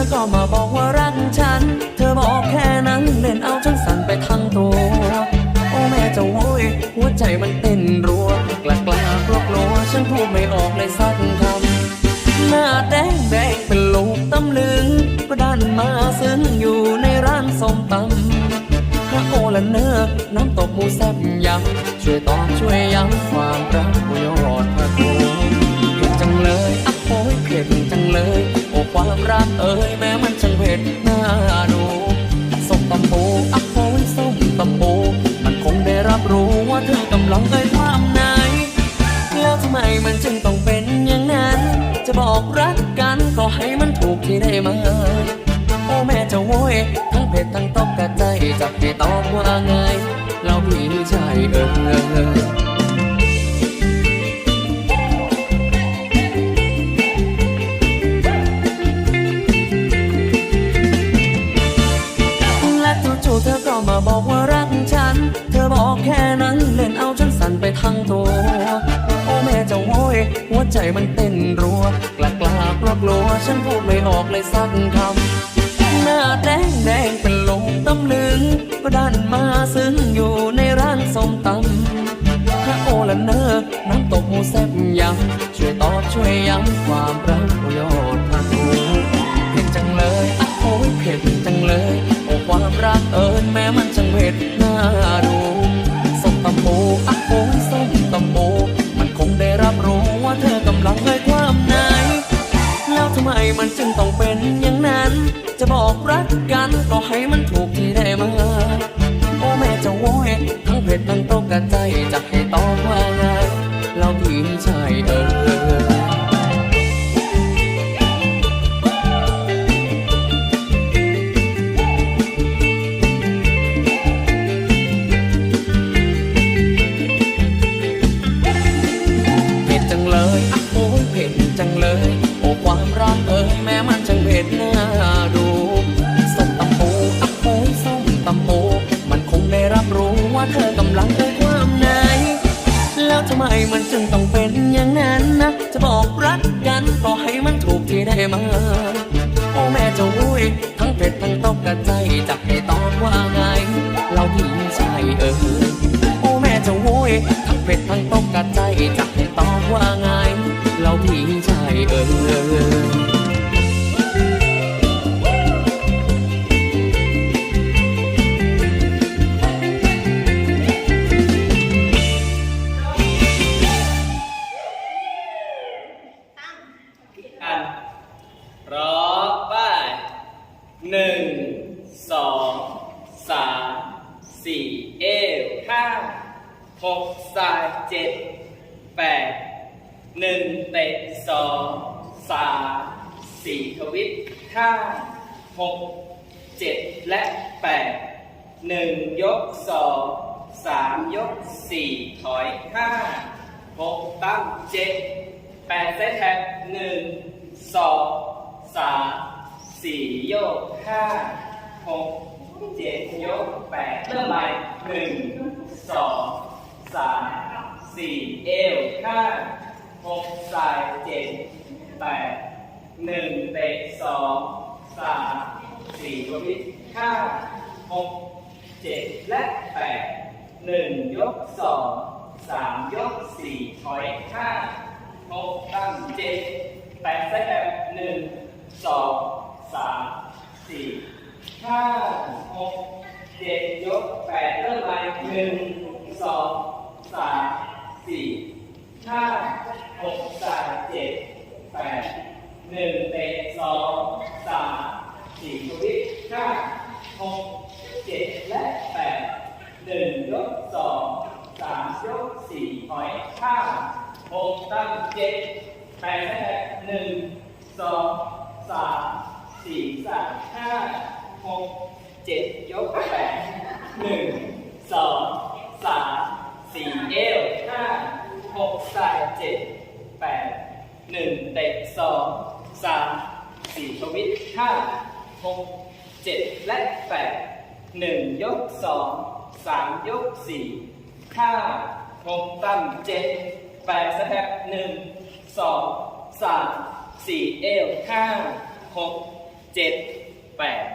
อก็มาบอกว่ารักฉัน เธอบอกแค่นั้นเล่นเอาฉันสั่นไปทั้งตัว โอ้แม่เจะโว้ยหัวใจมันเต้นรัวกล้ากลากลัวกลัวฉันพูดไม่ออกเลยสักคำหน้าแดงแดงเป็นลูกตำลึงก็ดันมาซึ้งอยู่ในร้านส้มตำพระโอละเนอน้ำตกหมูแซ่บยำช่วยตอบช่วยย้ำความรักผู้ยอดพระโคเผ็ดจังเลย โอ้ยเผ็ดจังเลย โอ้ความรักเอ่ยแม้มันช่างเผ็ดน่าดูส้มตำปูอะโอ้ยส้มตำปูมันคงได้รับรู้ว่าเธอกำลังเอ่ยความไหน แล้วทำไมมันจึงต้องเป็นอย่างนั้น จะบอกรักกันก็ให้มันถูกที่ได้ไหมโอ้แม่เจะโว้ยทั้งเผ็ดทั้งตกกระใจจะให้ตอบว่าไงเราพี่ชายเออ โอ้แม่เจะโวยหัวใจมันเต้นรัวกล้ากล้ากลัวกลัวฉันพูดไม่ออกเลยสักคำหน้าแดงแดงเป็นลมตำลึง ก็ดันมาซึ้งอยู่ในร้านส้มตำพระโอละเนอน้ำตกหมูแซ่บยำช่วยตอบช่วยย้ำความรักโยอดพระคูเผ็ดจังเลยอะโอ้ยเผ็ดจังเลย โอ้ความรักเอิญแม้มันช่างเผ็ดน่าดู มมันจึงต้องเป็นอย่างนั้น จะบอกรักกันก็ให้มันถูกที่ได้มา โอ้แม่จะโว้ยทั้งเผ็ดทั้งตกกระใจจะให้ต้องว่าไง มันต้องเป็นอย่างนั้นนะ จะบอกรักกันก็ให้มันถูกที่ได้มาโอ้แม่เจ้าอุ้ยทั้งเผ็ดทั้งตกกระใจจะให้ตอบว่าไง เราพี่ชายเออโอ้แม่เจ้าโว้ยทั้งเผ็ดทั้งตกกระใจจะให้ตอบว่าไง เราพี่ชายเออ อันร้องไป้ายหนึ่งสองสามสี่เอวห้าหกสายเจ็ดแปดหนึ่งเตะสองสามสี่ทวิตห้าหกเจ็ดและแปดหนึ่งยกสองสามยกสี่ถอยห้าหกตั้งเจ็ดแปดเซตแท็กหนึ่ง สองสามสี่โยกห้าหกเจ็ดยกแปดเริ่มใหม่หนึ่งสองสามสี่เอวห้าหกสายเจ็ดแปดหนึ่งเตะสองสามสี่ทวิตห้าหกเจ็ดและแปดหนึ่งยกสองสามยกสี่ถอยห้าหกตั้งเจ็ด แปดส่แบบหนึ่งสองสามสี่ห้าหกเจ็ดยกแปดเริ่มไปหนึ่งสองสามสี่ห้าหกสามเจ็ดแปดหนึ่งเตะสองสามสี่ทวิตห้าหกเจ็ดและแปดหนึ่งยกสองสามยกสี่ถอยห้าหกตั้งเจ็ด แปดแรกหนึ่งสองสามสี่สามห้าหกเจ็ดยกแปดหนึ่งสองสามสี่เอวห้าหกใส่เจ็ดแปดหนึ่งเตะสองสามสี่ทวิตห้าหกเจ็ดและแปดหนึ่งยกสองสามยกสี่ห้าหกตั้งเจ็ดแปดสแตปหนึ่ง สองสามสี่เอวห้าหกเจ็ดแปด